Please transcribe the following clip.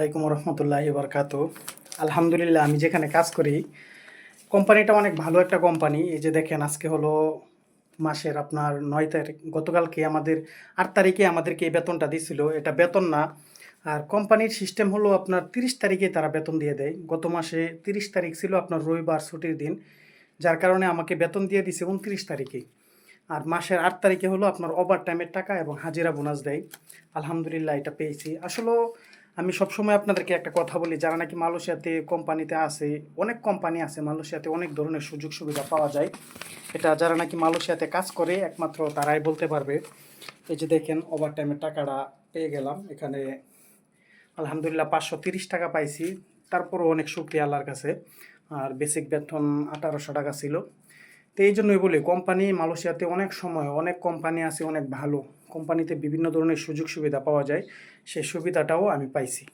আলাইকুম রহমতুল্লাহ বরকাত আলহামদুলিল্লাহ, আমি যেখানে কাজ করি, কোম্পানিটা অনেক ভালো একটা কোম্পানি। এই যে দেখেন, আজকে হলো মাসের আপনার নয় তারিখ, গতকালকে আমাদের আট তারিখে আমাদেরকে এই বেতনটা দিছিল। এটা বেতন না। আর কোম্পানির সিস্টেম হলো আপনার তিরিশ তারিখে তারা বেতন দিয়ে দেয়। গত মাসে তিরিশ তারিখ ছিল আপনার রবিবার ছুটির দিন, যার কারণে আমাকে বেতন দিয়ে দিছে উনত্রিশ তারিখে। আর মাসের আট তারিখে হলো আপনার ওভার টাইমের টাকা এবং হাজিরা বোনাস দেয়। আলহামদুলিল্লাহ, এটা পেয়েছি। আসলে আমি সবসময় আপনাদেরকে একটা কথা বলি, যারা নাকি মালয়েশিয়াতে কোম্পানিতে আছে, অনেক কোম্পানি আছে মালয়েশিয়াতে অনেক ধরনের সুযোগ সুবিধা পাওয়া যায়। এটা যারা নাকি মালয়েশিয়াতে কাজ করে, একমাত্র তারাই বলতে পারবে। এই যে দেখেন ওভার টাইমের টাকাটা পেয়ে গেলাম। এখানে আলহামদুলিল্লাহ পাঁচশো তিরিশ টাকা পাইছি। তারপরও অনেক শুক্রিয়া আল্লাহর কাছে। আর বেসিক বেতন আঠারোশো টাকা ছিল। তো এই জন্যই বলি, কোম্পানি মালয়েশিয়াতে অনেক সময় অনেক কোম্পানি আছে, অনেক ভালো। কোম্পানিতে বিভিন্ন ধরনের সুযোগ সুবিধা পাওয়া যায় সেই সুবিধাটাও আমি পাইছি।